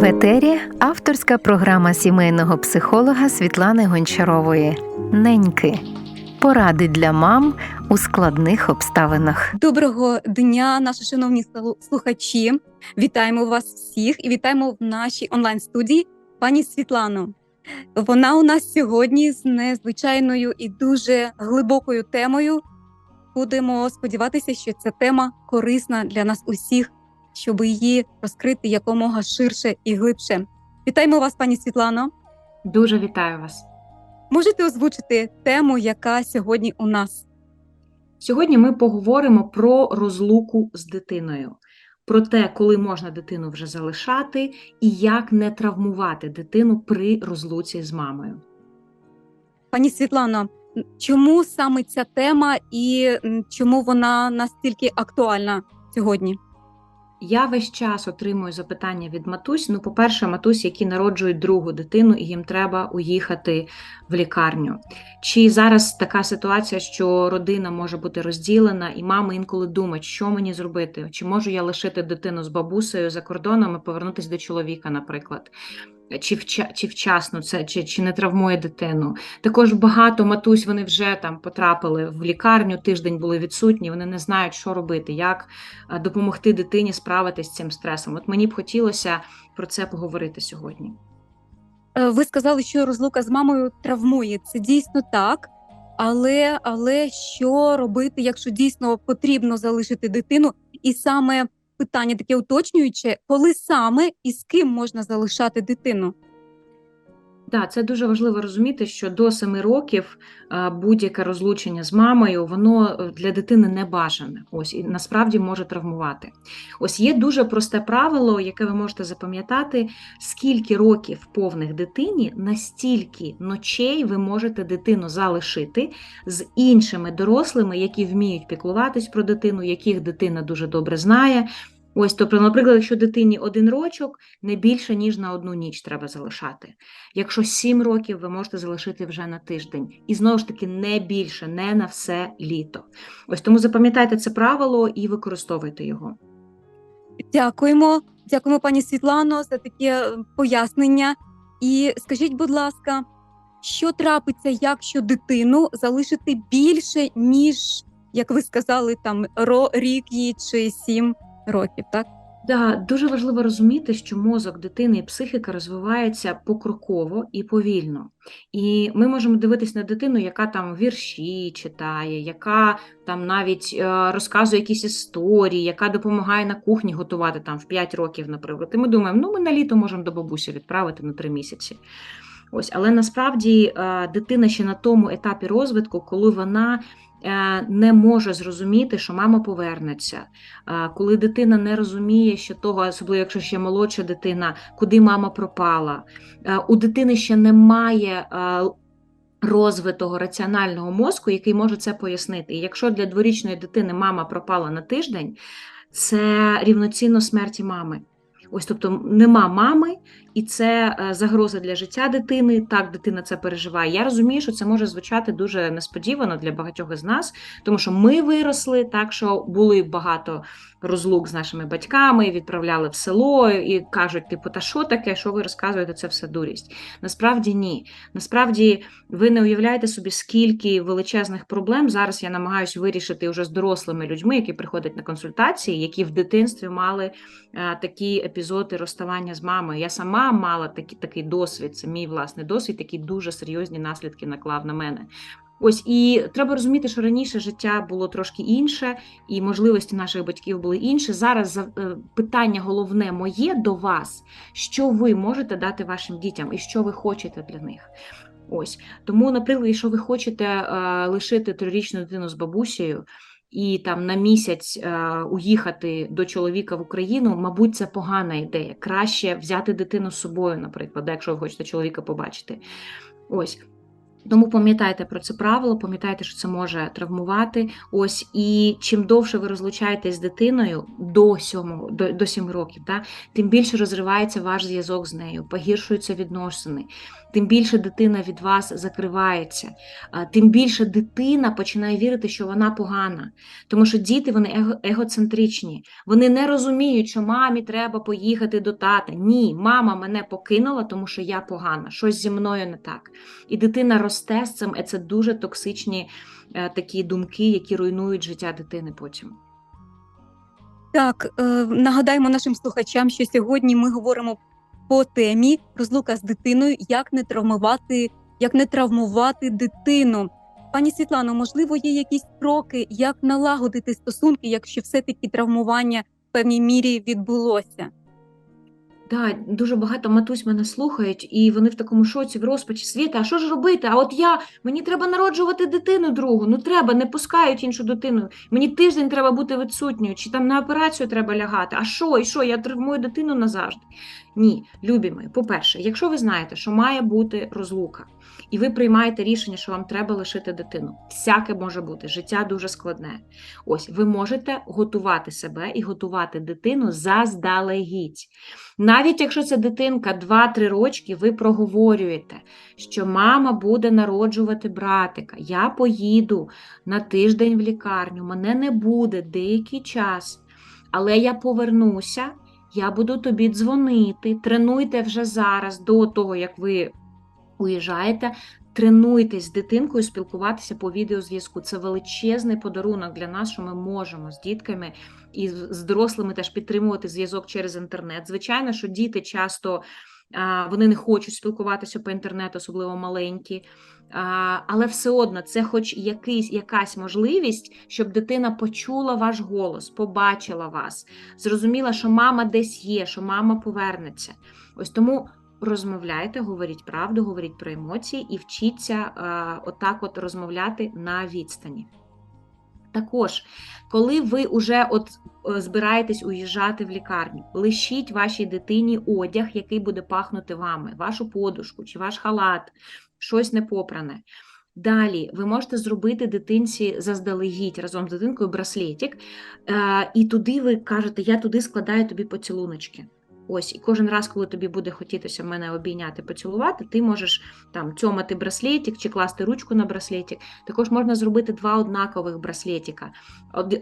В етері авторська програма сімейного психолога Світлани Гончарової Неньки. Поради для мам у складних обставинах. Доброго дня, наші шановні слухачі. Вітаємо вас всіх і вітаємо в нашій онлайн-студії пані Світлану. Вона у нас сьогодні з незвичайною і дуже глибокою темою. Будемо сподіватися, що ця тема корисна для нас усіх, щоб її розкрити якомога ширше і глибше. Вітаємо вас, пані Світлано. Дуже вітаю вас. Можете озвучити тему, яка сьогодні у нас? Сьогодні ми поговоримо про розлуку з дитиною, про те, коли можна дитину вже залишати, і як не травмувати дитину при розлуці з мамою. Пані Світлано, чому саме ця тема і чому вона настільки актуальна сьогодні? Я весь час отримую запитання від матусь. Ну, по-перше, матусь, які народжують другу дитину, і їм треба уїхати в лікарню. Чи зараз така ситуація, що родина може бути розділена, і мами інколи думають, що мені зробити? Чи можу я лишити дитину з бабусею за кордоном і повернутися до чоловіка, наприклад? Чи вча, чи вчасно це, чи, чи не травмує дитину? Також багато матусь вони вже там потрапили в лікарню, тиждень були відсутні, вони не знають, що робити, як допомогти дитині справитися з цим стресом. От мені б хотілося про це поговорити сьогодні. Е, Ви сказали, що розлука з мамою травмує. Це дійсно так. Але, але що робити, якщо дійсно потрібно залишити дитину? І саме питання таке уточнююче, коли саме і з ким можна залишати дитину? Так, це дуже важливо розуміти, що до 7 років е, будь-яке розлучення з мамою, воно е, для дитини не бажане. Ось і насправді може травмувати. Ось є дуже просте правило, яке ви можете запам'ятати: скільки років повних дитині, настільки ночей ви можете дитину залишити з іншими дорослими, які вміють піклуватись про дитину, яких дитина дуже добре знає. Ось, тобто, наприклад, якщо дитині один рочок, не більше ніж на одну ніч треба залишати. Якщо 7 років, ви можете залишити вже на тиждень. І знову ж таки, не більше, не на все літо. Ось тому запам'ятайте це правило і використовуйте його. Дякуємо, дякуємо, пані Світлано, за таке пояснення. І скажіть, будь ласка, що трапиться, якщо дитину залишити більше, ніж, як ви сказали, там рік їй чи сім років, так? Да, дуже важливо розуміти, що мозок дитини і психіка розвиваються покроково і повільно. І ми можемо дивитися на дитину, яка там вірші читає, яка там навіть е, розказує якісь історії, яка допомагає на кухні готувати там в 5 років, наприклад. І ми думаємо, ну ми на літо можемо до бабусі відправити на 3 місяці. Ось, але насправді е, дитина ще на тому етапі розвитку, коли вона не може зрозуміти, що мама повернеться, Е, коли дитина не розуміє, що того, особливо якщо ще молодша дитина, куди мама пропала. Е, У дитини ще немає е, розвитого раціонального мозку, який може це пояснити. І якщо для дворічної дитини мама пропала на тиждень, це рівноцінно смерті мами. Ось, тобто нема мами, і це е, загроза для життя дитини. Так, дитина це переживає. Я розумію, що це може звучати дуже несподівано для багатьох із нас, тому що ми виросли так, що були багато розлук з нашими батьками, відправляли в село і кажуть, типу, та що таке, що ви розказуєте, це все дурість. Насправді ні. Насправді ви не уявляєте собі, скільки величезних проблем зараз я намагаюся вирішити вже з дорослими людьми, які приходять на консультації, які в дитинстві мали е, такі епізоди розставання з мамою. Я сама мала такі, такий досвід, це мій власний досвід, який дуже серйозні наслідки наклав на мене. Ось і треба розуміти, що раніше життя було трошки інше, і можливості наших батьків були інші. Зараз за- е, питання головне моє до вас, що ви можете дати вашим дітям і що ви хочете для них. Ось тому, наприклад, якщо ви хочете е, лишити трирічну дитину з бабусею. І там на місяць е, уїхати до чоловіка в Україну, мабуть, це погана ідея. Краще взяти дитину з собою, наприклад, якщо ви хочете чоловіка побачити. Ось. Тому пам'ятайте про це правило, пам'ятайте, що це може травмувати. Ось і чим довше ви розлучаєтесь з дитиною до сьомого, до, до сьоми років, та, тим більше розривається ваш зв'язок з нею, погіршуються відносини, тим більше дитина від вас закривається, тим більше дитина починає вірити, що вона погана. Тому що діти вони егоцентричні. Вони не розуміють, що мамі треба поїхати до тата. Ні, мама мене покинула, тому що я погана, щось зі мною не так. І дитина росте з цим, і це дуже токсичні е, такі думки, які руйнують життя дитини потім. Так, е, нагадаємо нашим слухачам, що сьогодні ми говоримо по темі розлука з дитиною, як не травмувати, як не травмувати дитину. Пані Світлано, можливо, є якісь кроки, як налагодити стосунки, якщо все-таки травмування в певній мірі відбулося? Да, дуже багато матусь мене слухають, і вони в такому шоці, в розпачі. Світа, а що ж робити? А от я, мені треба народжувати дитину другу. Ну треба, не пускають іншу дитину. Мені тиждень треба бути відсутньою, чи там на операцію треба лягати. А що, і що? Я травмую дитину назавжди. Ні, любі мої, по-перше, якщо ви знаєте, що має бути розлука, і ви приймаєте рішення, що вам треба лишити дитину, всяке може бути, життя дуже складне. Ось ви можете готувати себе і готувати дитину заздалегідь. Навіть якщо це дитинка 2-3 рочки, ви проговорюєте, що мама буде народжувати братика. Я поїду на тиждень в лікарню, мене не буде деякий час, але я повернуся, я буду тобі дзвонити. Тренуйте вже зараз до того, як ви уїжджаєте. Тренуйтесь з дитинкою спілкуватися по відеозв'язку. Це величезний подарунок для нас, що ми можемо з дітками і з дорослими теж підтримувати зв'язок через інтернет. Звичайно, що діти часто вони не хочуть спілкуватися по інтернету, особливо маленькі. Але все одно це, хоч якийсь, якась можливість, щоб дитина почула ваш голос, побачила вас, зрозуміла, що мама десь є, що мама повернеться. Ось тому. Розмовляйте, говоріть правду, говоріть про емоції і вчіться отак от розмовляти на відстані. Також, коли ви вже от е, збираєтесь уїжджати в лікарню, лишіть вашій дитині одяг, який буде пахнути вами, вашу подушку чи ваш халат, щось непопране. Далі ви можете зробити дитинці заздалегідь разом з дитинкою браслетик, е, і туди ви кажете, я туди складаю тобі поцілуночки. Ось, і кожен раз, коли тобі буде хотітися мене обійняти, поцілувати, ти можеш там цьомати браслетик чи класти ручку на браслетик. Також можна зробити два однакових браслетика.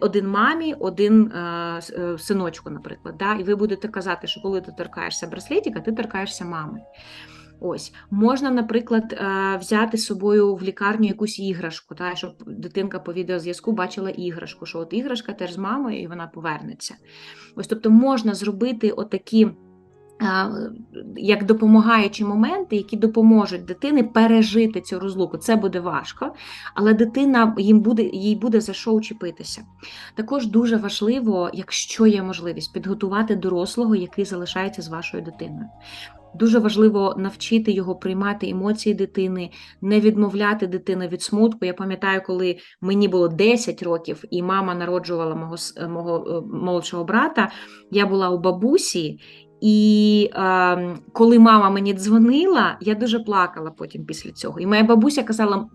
Один мамі, один е, синочку, наприклад. Да? І ви будете казати, що коли ти торкаєшся браслетика, ти торкаєшся мами. Ось, можна, наприклад, взяти з собою в лікарню якусь іграшку, та, щоб дитинка по відеозв'язку бачила іграшку, що от іграшка теж з мамою і вона повернеться. Ось, тобто можна зробити отакі. Як допомагаючі моменти, які допоможуть дитині пережити цю розлуку. Це буде важко, але дитина їм буде, їй буде за що учепитися. Також дуже важливо, якщо є можливість, підготувати дорослого, який залишається з вашою дитиною. Дуже важливо навчити його приймати емоції дитини, не відмовляти дитину від смутку. Я пам'ятаю, коли мені було 10 років, і мама народжувала мого мого молодшого брата, я була у бабусі, і е, коли мама мені дзвонила, я дуже плакала потім після цього. І моя бабуся казала: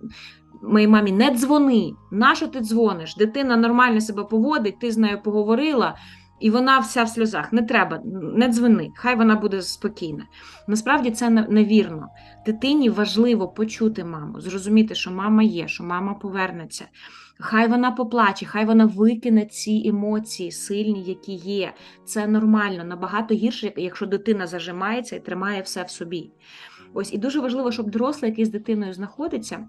моїй мамі, не дзвони, нащо ти дзвониш? Дитина нормально себе поводить, ти з нею поговорила. І вона вся в сльозах. Не треба, не дзвони, хай вона буде спокійна. Насправді це невірно. Дитині важливо почути маму, зрозуміти, що мама є, що мама повернеться. Хай вона поплаче, хай вона викине ці емоції сильні, які є. Це нормально, набагато гірше, якщо дитина зажимається і тримає все в собі. Ось і дуже важливо, щоб дорослий, який з дитиною знаходиться.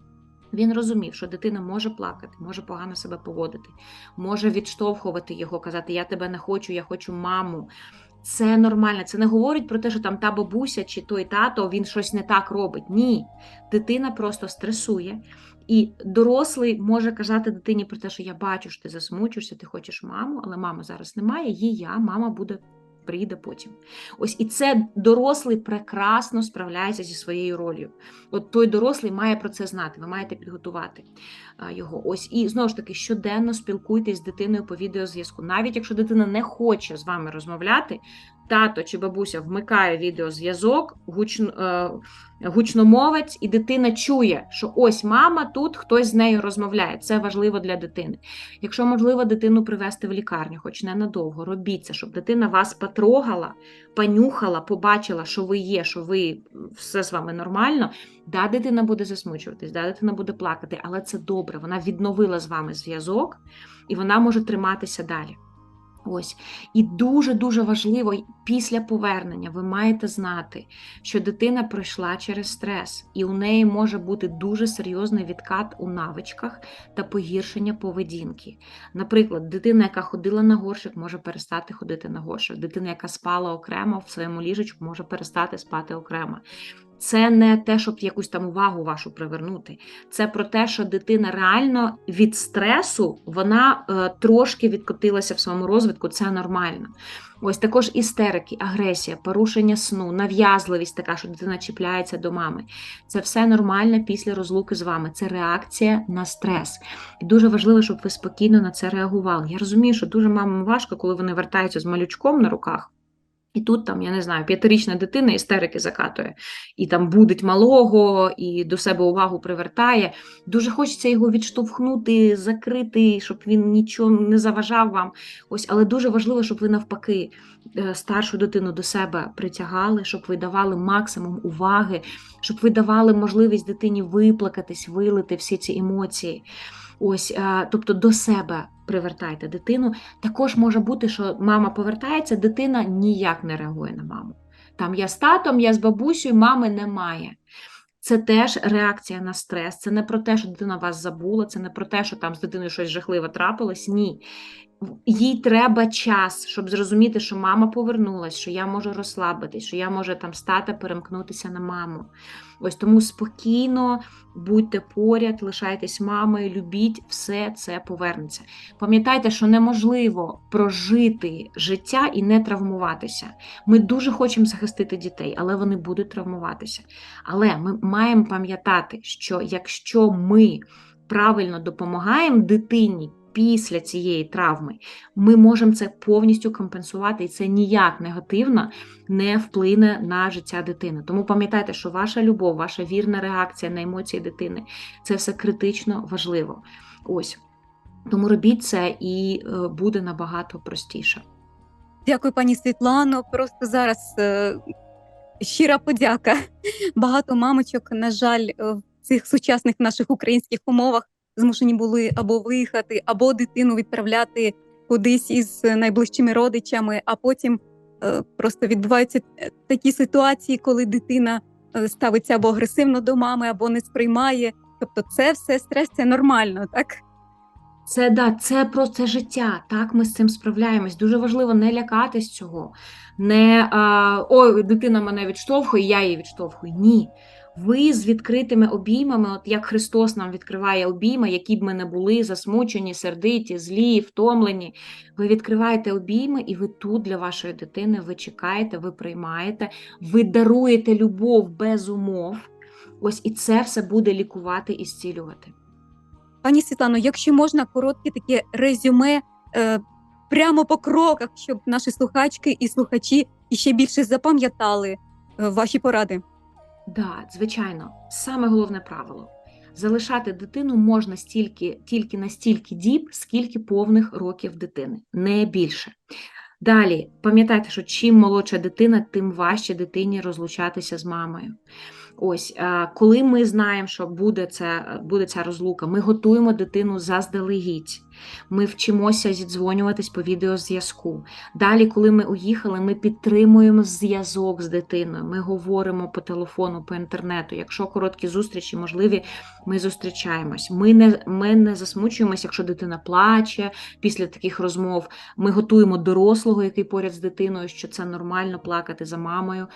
Він розумів, що дитина може плакати, може погано себе поводити, може відштовхувати його, казати Я тебе не хочу, я хочу маму. Це нормально. Це не говорить про те, що там та бабуся чи той тато він щось не так робить. Ні. Дитина просто стресує. І дорослий може казати дитині про те, що я бачу, що ти засмучишся, ти хочеш маму, але мами зараз немає, їй я, мама буде прийде потім. Ось і це дорослий прекрасно справляється зі своєю ролью. От той дорослий має про це знати, ви маєте підготувати його. Ось і знову ж таки щоденно спілкуйтесь з дитиною по відеозв'язку. Навіть якщо дитина не хоче з вами розмовляти, тато чи бабуся вмикає відеозв'язок, гучно, е, гучномовець, і дитина чує, що ось мама тут, хтось з нею розмовляє. Це важливо для дитини. Якщо можливо дитину привезти в лікарню, хоч ненадовго, робіть це, щоб дитина вас потрогала, понюхала, побачила, що ви є, що ви все з вами нормально. Да, дитина буде засмучуватись, да, дитина буде плакати, але це добре. Вона відновила з вами зв'язок і вона може триматися далі. Ось і дуже дуже важливо після повернення ви маєте знати, що дитина пройшла через стрес, і у неї може бути дуже серйозний відкат у навичках та погіршення поведінки. Наприклад, дитина, яка ходила на горщик, може перестати ходити на горщик. Дитина, яка спала окремо в своєму ліжечку, може перестати спати окремо. Це не те, щоб якусь там увагу вашу привернути. Це про те, що дитина реально від стресу вона е, трошки відкотилася в своєму розвитку. Це нормально. Ось також істерики, агресія, порушення сну, нав'язливість така, що дитина чіпляється до мами. Це все нормально після розлуки з вами. Це реакція на стрес. І дуже важливо, щоб ви спокійно на це реагували. Я розумію, що дуже мамам важко, коли вони вертаються з малючком на руках. І тут там, я не знаю, п'ятирічна дитина істерики закатує, і там будить малого, і до себе увагу привертає. Дуже хочеться його відштовхнути, закрити, щоб він нічого не заважав вам. Ось, але дуже важливо, щоб ви навпаки е, старшу дитину до себе притягали, щоб ви давали максимум уваги, щоб ви давали можливість дитині виплакатись, вилити всі ці емоції. Ось, е, тобто до себе привертайте дитину. Також може бути, що мама повертається, дитина ніяк не реагує на маму. Там я з татом, я з бабусею, мами немає. Це теж реакція на стрес. Це не про те, що дитина вас забула, це не про те, що там з дитиною щось жахливе трапилось. Ні. Їй треба час, щоб зрозуміти, що мама повернулась, що я можу розслабитись, що я можу там стати, перемкнутися на маму. Ось тому спокійно будьте поряд, лишайтесь мамою, любіть, все це повернеться. Пам'ятайте, що неможливо прожити життя і не травмуватися. Ми дуже хочемо захистити дітей, але вони будуть травмуватися. Але ми маємо пам'ятати, що якщо ми правильно допомагаємо дитині після цієї травми, ми можемо це повністю компенсувати, і це ніяк негативно не вплине на життя дитини. Тому пам'ятайте, що ваша любов, ваша вірна реакція на емоції дитини це все критично важливо. Ось. Тому робіть це і е, буде набагато простіше. Дякую, пані Світлано. Просто зараз е, щира подяка. Багато мамочок, на жаль, е, в цих сучасних наших українських умовах змушені були або виїхати, або дитину відправляти кудись із найближчими родичами, а потім е, просто відбуваються е, такі ситуації, коли дитина е, ставиться або агресивно до мами, або не сприймає. Тобто, це все стрес, це нормально, так? Це да, це про це життя. Так, ми з цим справляємось. Дуже важливо не лякатись цього. Не а, ой, дитина мене відштовхує, я її відштовхую. Ні. Ви з відкритими обіймами, от як Христос нам відкриває обійми, які б ми не були, засмучені, сердиті, злі, втомлені. Ви відкриваєте обійми, і ви тут для вашої дитини, ви чекаєте, ви приймаєте, ви даруєте любов без умов. Ось і це все буде лікувати і зцілювати. Пані Світлано, якщо можна коротке таке резюме е, прямо по кроках, щоб наші слухачки і слухачі іще більше запам'ятали е, ваші поради. Да, звичайно, саме головне правило. Залишати дитину можна стільки, тільки настільки діб, скільки повних років дитини, не більше. Далі, пам'ятайте, що чим молодша дитина, тим важче дитині розлучатися з мамою. Ось, е, коли ми знаємо, що буде, це, буде ця розлука, ми готуємо дитину заздалегідь. Ми вчимося зідзвонюватись по відеозв'язку. Далі, коли ми уїхали, ми підтримуємо зв'язок з дитиною. Ми говоримо по телефону, по інтернету. Якщо короткі зустрічі можливі, ми зустрічаємось. Ми не, ми не засмучуємося, якщо дитина плаче після таких розмов. Ми готуємо дорослого, який поряд з дитиною, що це нормально плакати за мамою.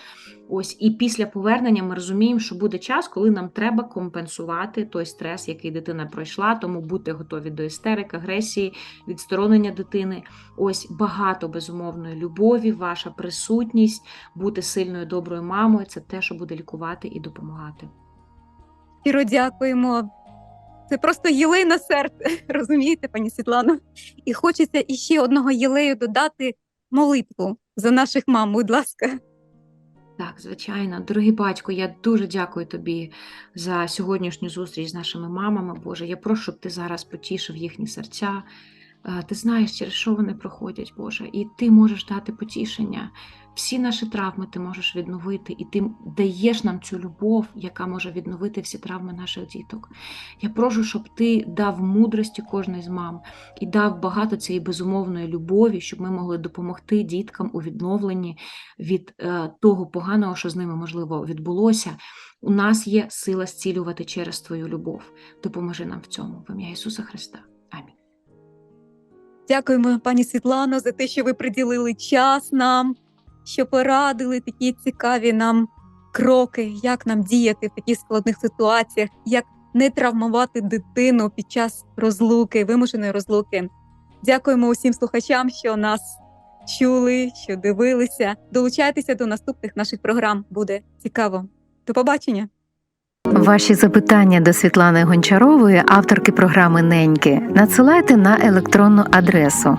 Ось і після повернення ми розуміємо, що буде час, коли нам треба компенсувати той стрес, який дитина пройшла. Тому будьте готові до істерик, агресії, відсторонення дитини. Ось багато безумовної любові, ваша присутність, бути сильною доброю мамою це те, що буде лікувати і допомагати. Щиро дякуємо. Це просто єлей на серце, розумієте, пані Світлано? І хочеться іще одного єлею додати молитву за наших мам, будь ласка. Так, звичайно, дорогий батько, я дуже дякую тобі за сьогоднішню зустріч з нашими мамами. Боже, я прошу, щоб ти зараз потішив їхні серця. Е, Ти знаєш, через що вони проходять, Боже, і ти можеш дати потішення. Всі наші травми ти можеш відновити, і ти даєш нам цю любов, яка може відновити всі травми наших діток. Я прошу, щоб ти дав мудрості кожної з мам і дав багато цієї безумовної любові, щоб ми могли допомогти діткам у відновленні від е, того поганого, що з ними можливо відбулося. У нас є сила зцілювати через твою любов. Допоможи нам в цьому в ім'я Ісуса Христа. Амінь. Дякуємо, пані Світлано, за те, що ви приділили час нам, що порадили такі цікаві нам кроки, як нам діяти в таких складних ситуаціях, як не травмувати дитину під час розлуки, вимушеної розлуки. Дякуємо усім слухачам, що нас чули, що дивилися. Долучайтеся до наступних наших програм. Буде цікаво. До побачення. Ваші запитання до Світлани Гончарової, авторки програми Неньки, надсилайте на електронну адресу